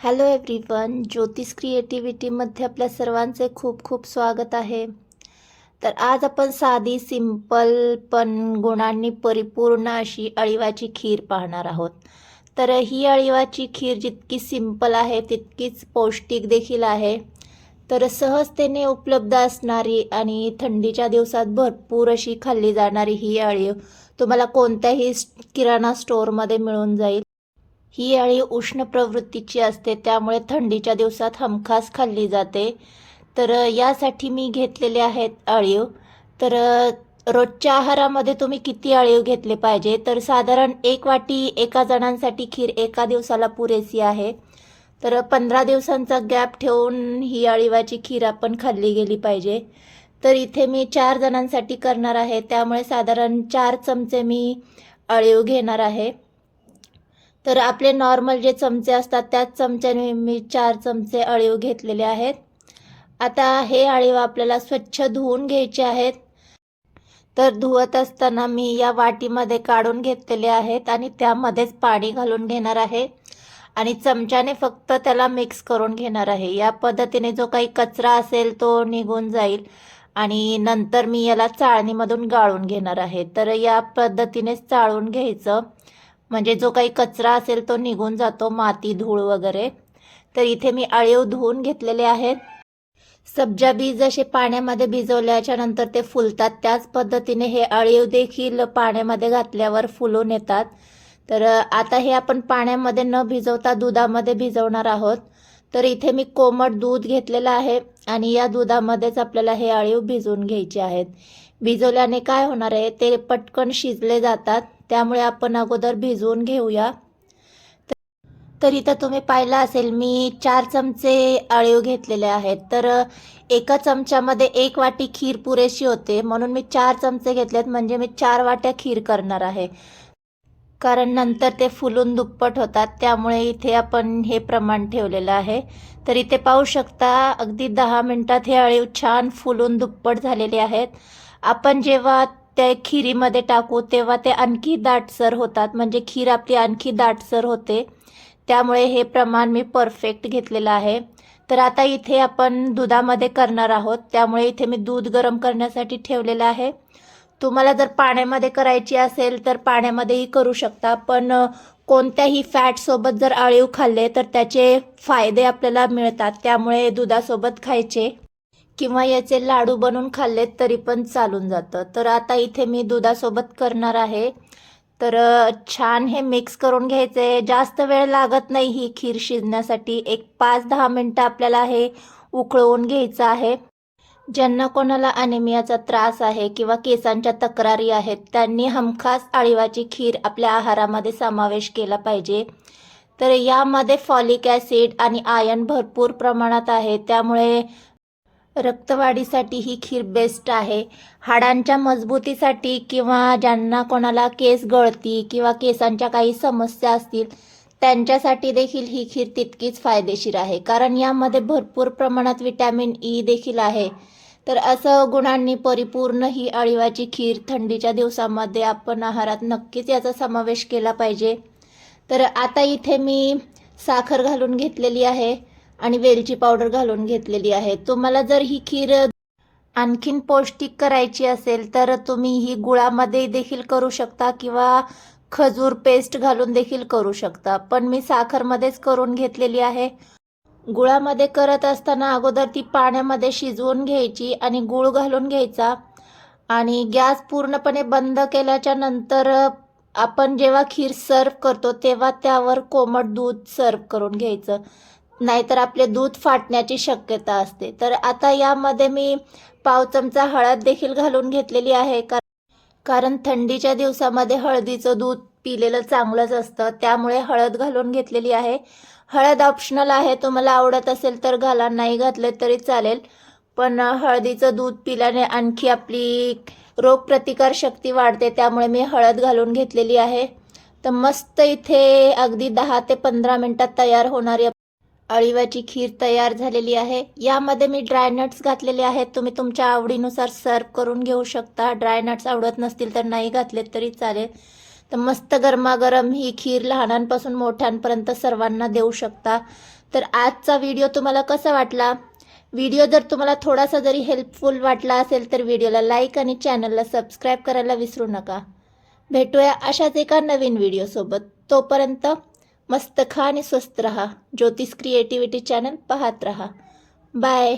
Hello everyone ज्योतिष क्रिएटिव्हिटीमध्ये आपल्या सर्वांचे खूप खूप स्वागत आहे. तर आज आपण साधी सिंपल पण गुणांनी परिपूर्ण अशी अळीवाची खीर पाहणार आहोत. तर ही अळीवाची खीर जितकी सिंपल आहे तितकीच पौष्टिक देखील आहे. तर सहजतेने उपलब्ध असणारी आणि थंडीच्या दिवसात भरपूर अशी खाल्ली जाणारी ही अळीव तुम्हाला कोणत्याही किराणा स्टोअरमध्ये मिळून जाईल. ही अळी उष्ण प्रवृत्तीची असते त्यामुळे थंडीच्या दिवसात हमखास खाल्ली जाते. तर यासाठी मी घेतलेले आहेत अळीव. तर रोजच्या आहारामध्ये तुम्ही किती अळीव घेतले पाहिजे? तर साधारण एक वाटी एका जणांसाठी खीर एका दिवसाला पुरेसी आहे. तर पंधरा दिवसांचा गॅप ठेवून ही अळीवाची खीर आपण खाल्ली गेली पाहिजे. तर इथे मी चार जणांसाठी करणार आहे. त्यामुळे साधारण चार चमचे मी अळीव घेणार आहे. तर आपले नॉर्मल जे चमचे असतात त्याच चमच्याने मी चार चमचे अळीव घेतलेले आहेत. आता हे अळीव आपल्याला स्वच्छ धुवून घ्यायचे आहेत. तर धुवत असताना मी या वाटीमध्ये काढून घेतलेले आहेत आणि त्यामध्येच पाणी घालून घेणार आहे. आणि चमच्याने फक्त त्याला मिक्स करून घेणार आहे. या पद्धतीने जो काही कचरा असेल तो निघून जाईल आणि नंतर मी याला चाळणीमधून गाळून घेणार आहे. तर या पद्धतीनेच चाळून घ्यायचं. म्हणजे जो काही कचरा असेल तो निघून जातो माती धूळ वगैरे. तर इथे मी अळीव धुवून घेतलेले आहेत. सब्जा बी जसे पाण्यामध्ये भिजवल्याच्या नंतर ते फुलतात त्याच पद्धतीने हे अळीव देखील पाण्यामध्ये घातल्यावर फुलून येतात. तर आता हे आपण पाण्यामध्ये न भिजवता दुधामध्ये भिजवणार आहोत. तर इथे मी कोमट दूध घेतलेलं आहे आणि या दुधामध्येच आपल्याला हे अळीव भिजवून घ्यायचे आहेत. भिजवल्याने काय होणार आहे ते पटकन शिजले जातात. त्यामुळे आपण अगोदर भिजवून घेऊया. तर इथं तुम्ही पाहिलं असेल मी चार चमचे अळीव घेतलेले आहेत. तर एका चमच्यामध्ये एक वाटी खीर पुरेशी होते. म्हणून मी चार चमचे घेतलेत म्हणजे मी चार वाट्या खीर करणार आहे. कारण नंतर ते फुलून दुप्पट होतात त्यामुळे इथे आपण हे प्रमाण ठेवलेलं आहे. तर इथे पाहू शकता अगदी दहा मिनिटात हे अळीव छान फुलून दुप्पट झालेले आहेत. आपण जेव्हा त्या खिरीमध्ये टाकू तेव्हा ते आणखी दाटसर होतात. म्हणजे खीर आपली आणखी दाटसर होते. त्यामुळे हे प्रमाण मी परफेक्ट घेतलेलं आहे. तर आता इथे आपण दुधामध्ये करणार आहोत. त्यामुळे इथे मी दूध गरम करण्यासाठी ठेवलेलं आहे. तुम्हाला जर पाण्यामध्ये करायची असेल तर पाण्यामध्येही करू शकता. पण कोणत्याही फॅटसोबत जर आळीव खाल्ले तर त्याचे फायदे आपल्याला मिळतात. त्यामुळे दुधासोबत खायचे. किंवा याचे लाडू बनवून खाल्लेत तरी पण चालून जातं. तर आता इथे मी दुधासोबत करणार आहे. तर छान हे मिक्स करून घ्यायचे जास्त वेळ लागत नाही ही खीर शिजण्यासाठी. एक पाच दहा मिनटं आपल्याला हे उकळवून घ्यायचं आहे. ज्यांना कोणाला अनिमियाचा त्रास आहे किंवा केसांच्या तक्रारी आहेत त्यांनी हमखास आळीवाची खीर आपल्या आहारामध्ये समावेश केला पाहिजे. तर यामध्ये फॉलिक ॲसिड आणि आयर्न भरपूर प्रमाणात आहे. त्यामुळे रक्तवाढीसाठी ही खीर बेस्ट आहे. हाडांच्या मजबूतीसाठी किंवा ज्यांना कोणाला केस गळती किंवा केसांच्या काही समस्या असतील त्यांच्यासाठी देखील ही खीर तितकीच फायदेशीर आहे. कारण यामध्ये भरपूर प्रमाणात विटॅमिन ई e देखील आहे. तर असं गुणांनी परिपूर्ण ही अळिवाची खीर थंडीच्या दिवसामध्ये आपण आहारात नक्कीच याचा समावेश केला पाहिजे. तर आता इथे मी साखर घालून घेतलेली आहे. आणि वेलची पावडर घालून घेतलेली आहे. तुम्हाला जर ही खीर आणखीन पौष्टिक करायची असेल तर तुम्ही ही गुळामध्ये देखील करू शकता किंवा खजूर पेस्ट घालून देखील करू शकता. पण मी साखरमध्येच करून घेतलेली आहे. गुळामध्ये करत असताना अगोदर ती पाण्यामध्ये शिजवून घ्यायची आणि गुळ घालून घ्यायचा. आणि गॅस पूर्णपणे बंद केल्याच्यानंतर आपण जेव्हा खीर सर्व करतो तेव्हा त्यावर कोमट दूध सर्व करून घ्यायचं. नाहीतर आपले दूध फाटण्याची शक्यता असते. तर आता यामध्ये मी पाव चमचा हळद देखील घालून घेतलेली आहे. कारण थंडीच्या दिवसामध्ये हळदीचं दूध पिलेलं चांगलंच असतं. त्यामुळे हळद घालून घेतलेली आहे. हळद ऑप्शनल आहे. तुम्हाला आवडत असेल तर घाला. नाही घातले तरी चालेल. पण हळदीचं दूध पिल्याने आणखी आपली रोगप्रतिकार शक्ती वाढते. त्यामुळे मी हळद घालून घेतलेली आहे. तर मस्त इथे अगदी दहा ते पंधरा मिनटात तयार होणारी अळीवाची खीर तयार झालेली आहे. यामध्ये मी ड्रायनट्स घातलेले आहेत. तुम्ही तुमच्या आवडीनुसार सर्व करून घेऊ शकता. ड्रायनट्स आवडत नसतील तर नाही घातले तरी चालेल. तर मस्त गरमागरम ही खीर लहानांपासून मोठ्यांपर्यंत सर्वांना देऊ शकता. तर आजचा व्हिडिओ तुम्हाला कसा वाटला? व्हिडिओ जर तुम्हाला थोडासा जरी हेल्पफुल वाटला असेल तर व्हिडिओला लाईक आणि चॅनलला सबस्क्राईब करायला विसरू नका. भेटूया अशाच एका नवीन व्हिडिओसोबत तोपर्यंत मस्त खा आणि स्वस्त रहा। ज्योतिष क्रिएटिव्हिटी चॅनल पाहत रहा। बाय